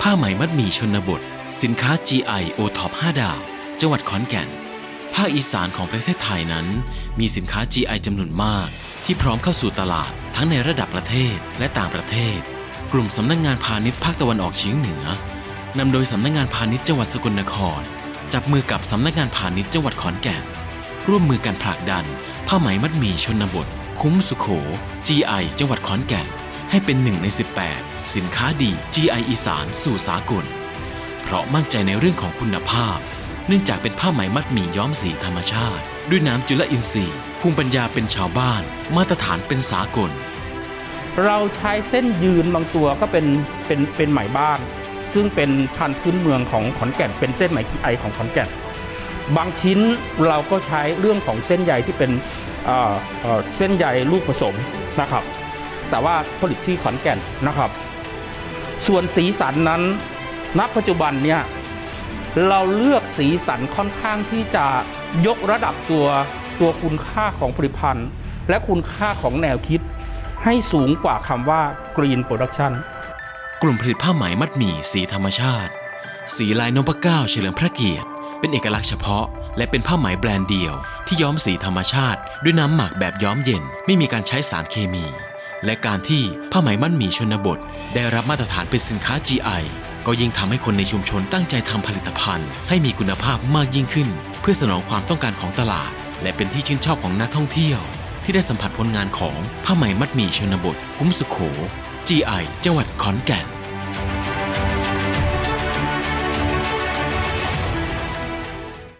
ผ้าไหมมัดหมี่ชนบท สินค้า GI o t o p 5 ดาว จังหวัดขอนแก่น ภาคอีสานของประเทศไทยนั้น มีสินค้า GI จำนวนมาก ที่พร้อมเข้าสู่ตลาดทั้งในระดับประเทศและต่างประเทศ กลุ่มสำนักงงานพาณิชย์ภาคตะวันออกเฉียงเหนือนำโดยสำนักงงานพาณิชย์จังหวัดสกลนคร จับมือกับสำนักงานพาณิชย์จังหวัดขอนแก่น ร่วมมือกันผลักดัน ผ้าไหมมัดหมี่ชนบท คุ้มสุโข GI จังหวัดขอนแก่น ให้เป็นหนึ่งใน 18 สินค้าดี GI อีสานสู่สากล เพราะมั่นใจในเรื่องของคุณภาพ เนื่องจากเป็นผ้าไหมมัดหมี่ย้อมสีธรรมชาติ ด้วยน้ำจุลอินทรีย์ ภูมิปัญญาเป็นชาวบ้าน มาตรฐานเป็นสากล เราใช้เส้นยืนบางตัวก็เป็นเป็นเป็นไหมบ้าน ซึ่งเป็นพันธุ์พื้นเมืองของขอนแก่น เป็นเส้นไหมไอของขอนแก่น บางชิ้นเราก็ใช้เรื่องของเส้นใยที่เป็นเอ่อเอ่อเส้นใยลูกผสมนะครับ แต่ว่าผลิตที่ขอนแก่นนะครับ ส่วนสีสันนั้นณปัจจุบันเนี่ยเราเลือกสีสันค่อนข้างที่จะยกระดับตัวตัวคุณค่าของผลิตภัณฑ์ และคุณค่าของแนวคิด ให้สูงกว่าคำว่า Green Production กลุ่มผลิตผ้าไหมมัดหมี่สีธรรมชาติ สีลายนพเก้าเฉลิมพระเกียรติ เป็นเอกลักษณ์เฉพาะ และเป็นผ้าไหมแบรนด์เดียว ที่ย้อมสีธรรมชาติ ด้วยน้ำหมักแบบย้อมเย็น ไม่มีการใช้สารเคมี และการที่ผ้าไหมมัดหมี่ชนบท ได้รับมาตรฐานเป็นสินค้า GI ก็ยิ่งทำให้คนในชุมชนตั้งใจทำผลิตภัณฑ์ ให้มีคุณภาพมากยิ่งขึ้น เพื่อสนองความต้องการของตลาด และเป็นที่ชื่นชอบของนักท่องเที่ยว ที่ได้สัมผัสผลงานของผ้าไหมมัดหมี่ชนบท คุ้มสุโข GI จังหวัดขอนแก่น